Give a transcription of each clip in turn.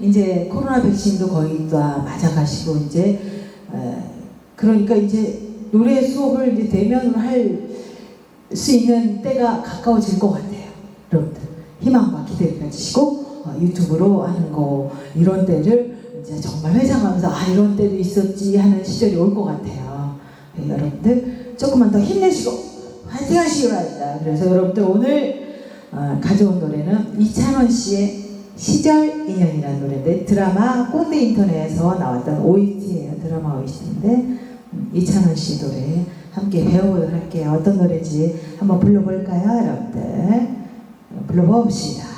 이제 코로나 백신도 거의 다 맞아가시고, 이제, 에, 그러니까 이제 노래 수업을 이제 대면으로 할 수 있는 때가 가까워질 것 같아요. 여러분들. 희망과 기대를 가지시고, 어, 유튜브로 하는 거, 이런 때를 이제 정말 회상하면서 아 이런 때도 있었지 하는 시절이 올 것 같아요. 네, 여러분들 조금만 더 힘내시고 화이팅 하시기 바랍니다. 그래서 여러분들 오늘 어, 가져온 노래는 이찬원 씨의 시절 인연이라는 노래인데 드라마 꼰대 인터넷에서 나왔던 OST예요. 드라마 OST인데 음, 이찬원 씨 노래 함께 배워보도록 할게요. 어떤 노래인지 한번 불러볼까요, 여러분들? 불러봅시다.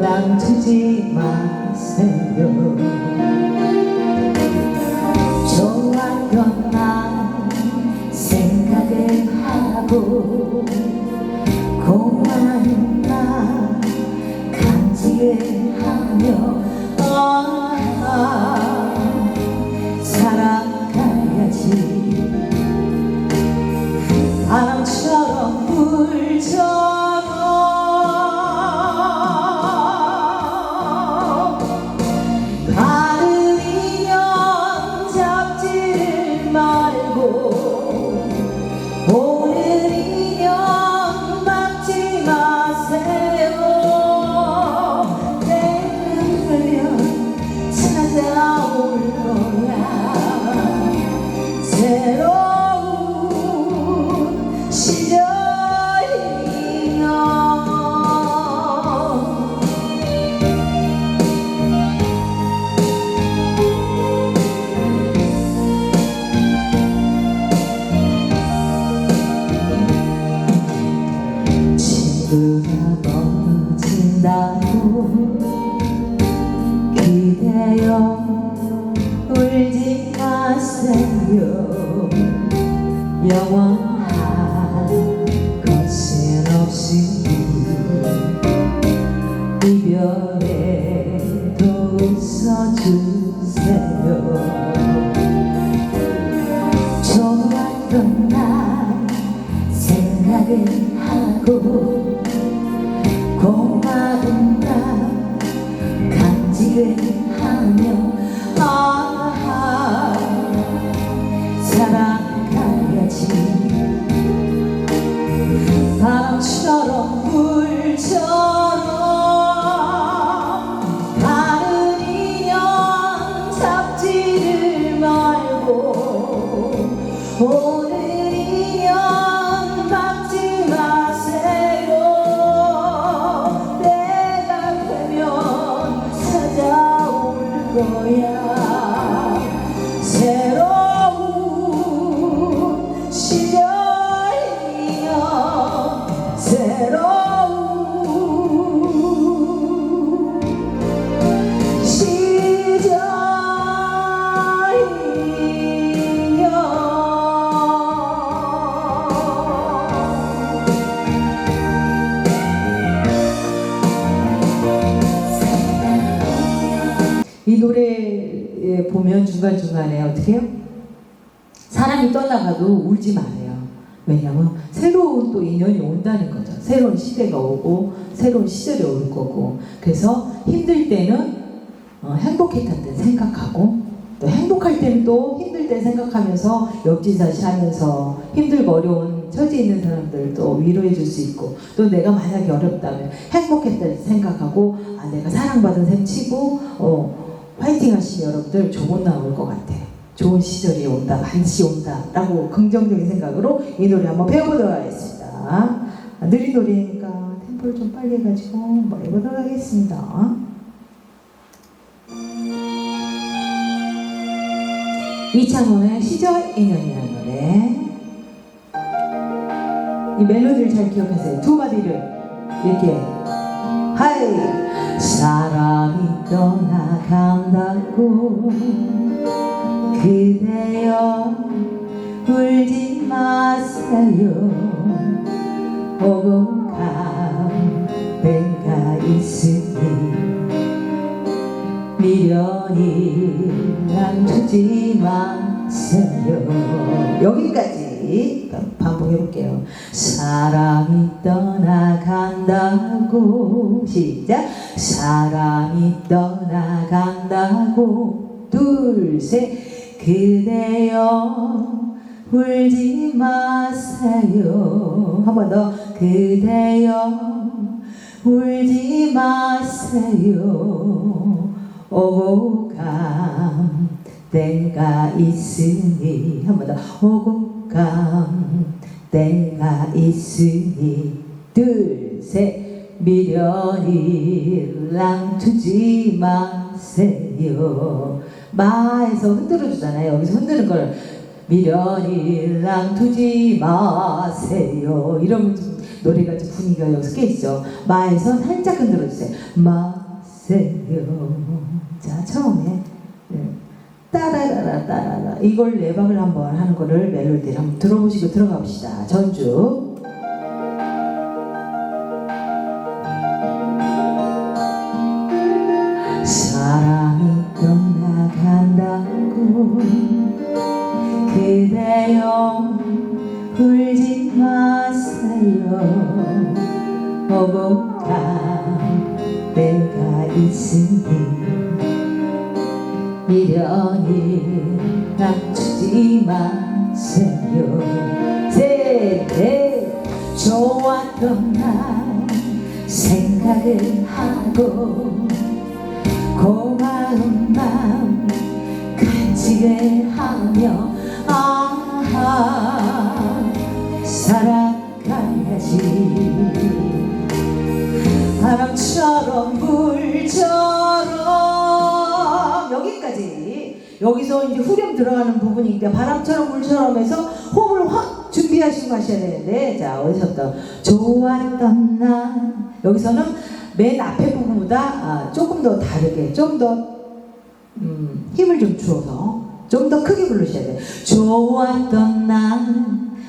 랑주지 마세요 좋았던 날 생각을 하고 고마운 나 간직을 하며 하고 고마운 날 간직을 하며 아 살아가야지 바람처럼 불처럼 다른 인연 잡지를 말고 중간중간에 어떻게 해요? 사람이 떠나가도 울지 말아요. 왜냐면 새로운 또 인연이 온다는 거죠. 새로운 시대가 오고 새로운 시절이 올 거고 그래서 힘들 때는 어, 행복했던 때 생각하고 또 행복할 때는 또 힘들 때 생각하면서 역지사시 하면서 힘들고 어려운 처지에 있는 사람들 또 위로해 줄 수 있고 또 내가 만약에 어렵다면 행복했다 생각하고 아 내가 사랑받은 셈 치고 어, 화이팅 하시면 여러분들 좋은 날 올 것 같아요. 좋은 시절이 온다, 반드시 온다 라고 긍정적인 생각으로 이 노래 한번 배워보도록 하겠습니다. 느린 노래니까 템포를 좀 빨리 해가지고 한번 해보도록 하겠습니다. 이창훈의 시절 인연이라는 노래. 이 멜로디를 잘 기억하세요. 두 마디를 이렇게 하이 사람이 떠나간다고 그대여 울지 마세요. 오고 간 때가 있으니 미련이랑 주지 마 여기까지 반복해 볼게요. 사람이 떠나간다고. 시작. 사람이 떠나간다고. 둘셋. 그대여 울지 마세요. 한 번 더. 그대여 울지 마세요. 간 때가 있으니 한 번 더. 간 때가 있으니. 둘셋. 미련이랑 두지 마세요. 마에서 흔들어 주잖아요. 여기서 흔드는 걸. 미련이랑 두지 마세요. 좀 노래가 좀 분위기가 여기서 깨지죠. 마에서 살짝 흔들어 주세요. 마세요. 자 처음에. 네. 이걸 내박을 한번 하는 거를 멜로디를 한번 들어보시고 들어가 봅시다. 전주 미련이 낮추지 마세요 세대 좋았던 날 생각을 하고 고마운 마음 간직을 하며 아 살아가야지. 바람처럼 물처 여기서 이제 후렴 들어가는 부분인데 바람처럼 물처럼 해서 호흡을 확 준비하시고 가셔야 되는데 자 어디서부터? 좋았던 날. 여기서는 맨 앞에 부분보다 아, 조금 더 다르게 좀더 음, 힘을 좀 주어서 좀 더 크게 부르셔야 돼요 좋았던 날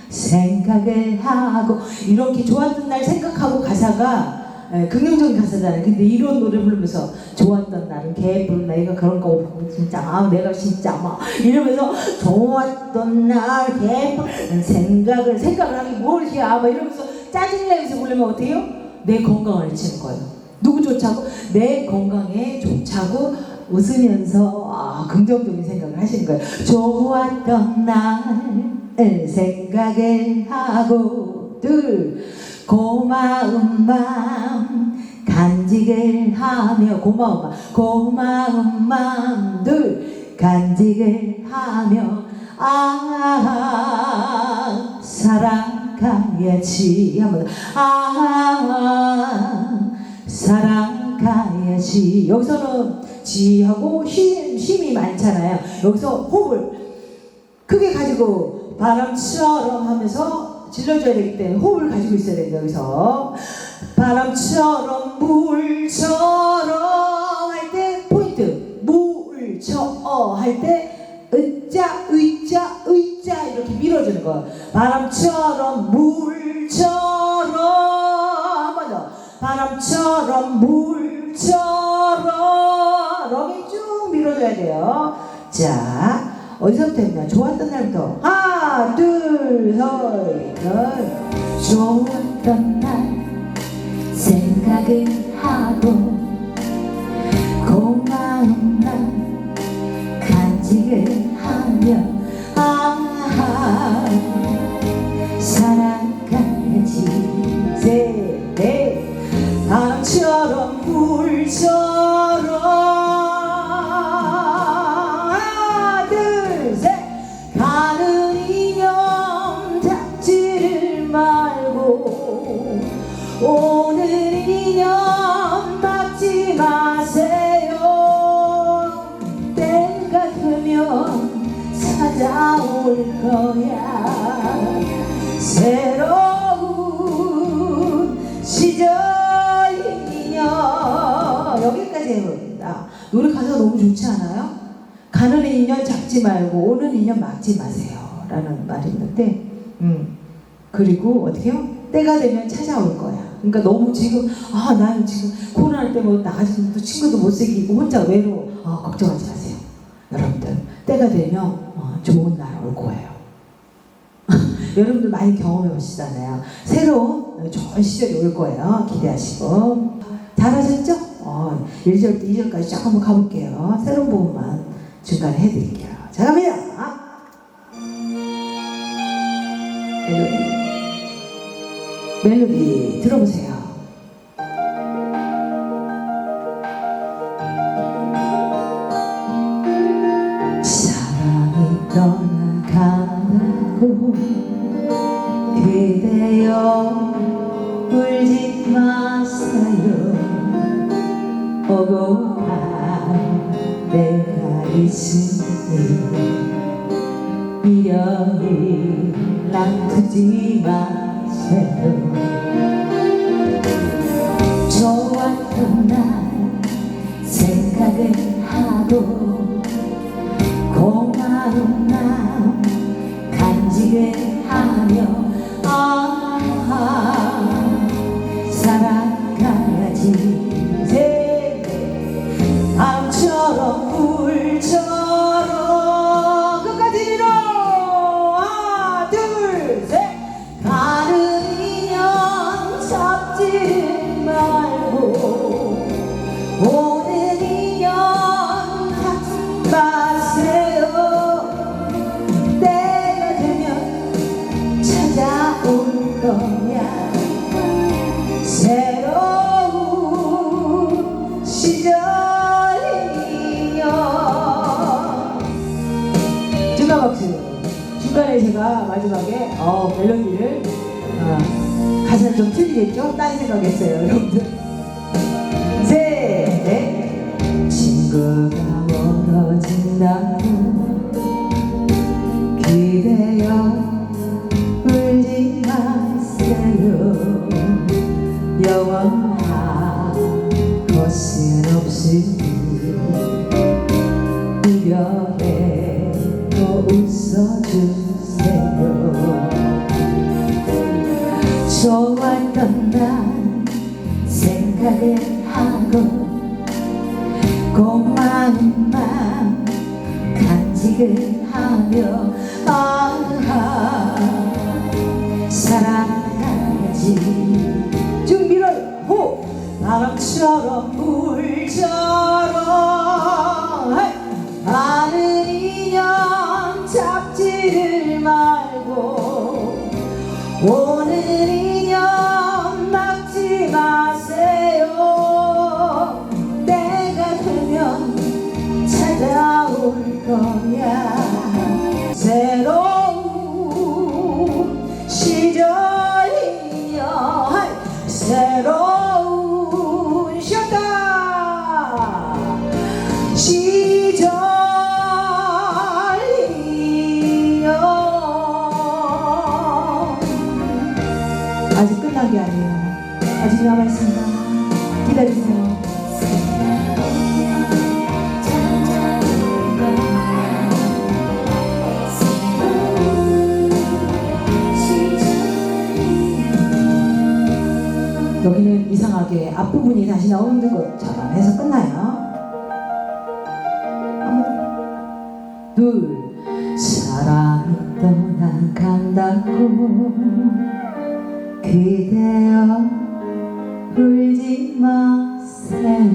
생각을 하고 이렇게 좋았던 날 생각하고 가사가 예, 긍정적인 가사잖아요. 근데 이런 노래 부르면서 좋았던 날은 개뿔 내가 그런 거 없고 진짜 아 내가 진짜 막 이러면서 좋았던 날 개뿔 생각을 생각을 하기 뭘이야 막 이러면서 짜증내면서 부르면 어때요? 내 건강을 해치는 거예요. 누구 좋자고? 내 건강에 좋자고 웃으면서 아, 긍정적인 생각을 하시는 거예요. 좋았던 날 생각을 하고 둘 고마운 마음 간직을 하며 고마운 마음 고마운 마음 둘 간직을 하며 아 살아가야지 한번 아 살아가야지 여기서는 지하고 힘, 힘이 많잖아요. 여기서 호흡을 크게 가지고 바람처럼 하면서 질러줘야 되기 때문에 호흡을 가지고 있어야 돼요 여기서. 바람처럼 물처럼 할 때 포인트. 물처 할때 의자 의자 의자 이렇게 밀어주는 거예요 바람처럼 물처럼. 한번 더 바람처럼 물처럼 럼이 쭉 밀어줘야 돼요. 자 어디서부터 했냐? 좋았던 날부터. 하나 둘셋 넷 좋았던 날 생각을 하고 잡지 말고 오는 인연 막지 마세요 라는 말이 있는데 음. 그리고 어떻게 해요? 때가 되면 찾아올 거야. 그러니까 너무 지금 아 나는 지금 코로나 때문에 나가지고 또 친구도 못 사귀고 혼자 외로워 어, 걱정하지 마세요. 여러분들 때가 되면 어, 좋은 날 올 거예요. 여러분들 많이 경험해 보시잖아요. 새로운 좋은 시절이 올 거예요. 기대하시고. 잘하셨죠? 어, 1절, 2절까지 쫙 한번 가볼게요. 새로운 부분만 중간에 해드릴게요 자 갑니다 멜로디. 멜로디 들어보세요. 사랑이 떠나가고 그대여 울지 마세요. 오고파 내가 있으니 미련이 남두지 마세요. 좋았던 날 생각을 하고 고마운 마음 간직을 하며 말고 오는 인연 마세요 때가 되면 찾아올 거야. 새로운 시절이여 중간 박수 중간에 제가 마지막에 어, 멜로디를 좀 틀리겠죠? 딴 생각했어요 여러분들. 셋 넷 친구가 멀어진다고 기대어 울지 마세요. 영원한 것은 없으니 이 생각을 하고 고마운 마음 간직을 하며 아 살아가야지. 쭉 밀어요 호 바람처럼 물처럼 헤 아직 끝난 게 아니에요. 아직 남아있습니다. 기다리세요. 여기는 이상하게 앞부분이 다시 나오는 것처럼 해서 끝나요. 둘. 사랑이 떠나간다고 그대여 울지 마세요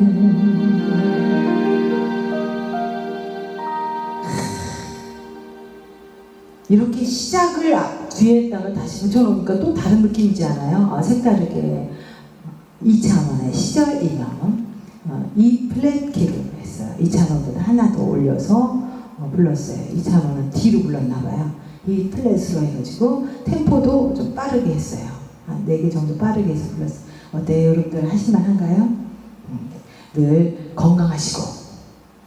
이렇게 시작을 앞- 뒤에다가 다시 붙여놓으니까 또 다른 느낌이지 않아요? 아, 색다르게 이창원의 시절 인형 어, 이 플랫 키로 했어요. 이창원보다 하나 더 올려서 어, 불렀어요. 이창원은 뒤로 불렀나 봐요. 이 플랫으로 해가지고 템포도 좀 빠르게 했어요. 한네개 정도 빠르게 해서 불렀어요. 어때요 여러분들 하실만한가요? 음, 늘 건강하시고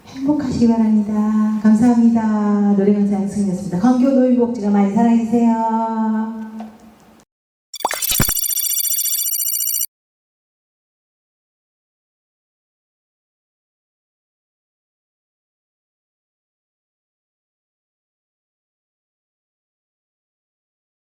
행복하시기 바랍니다. 감사합니다. 노래강사 양승이었습니다. 광교 노인복지가 많이 사랑해주세요.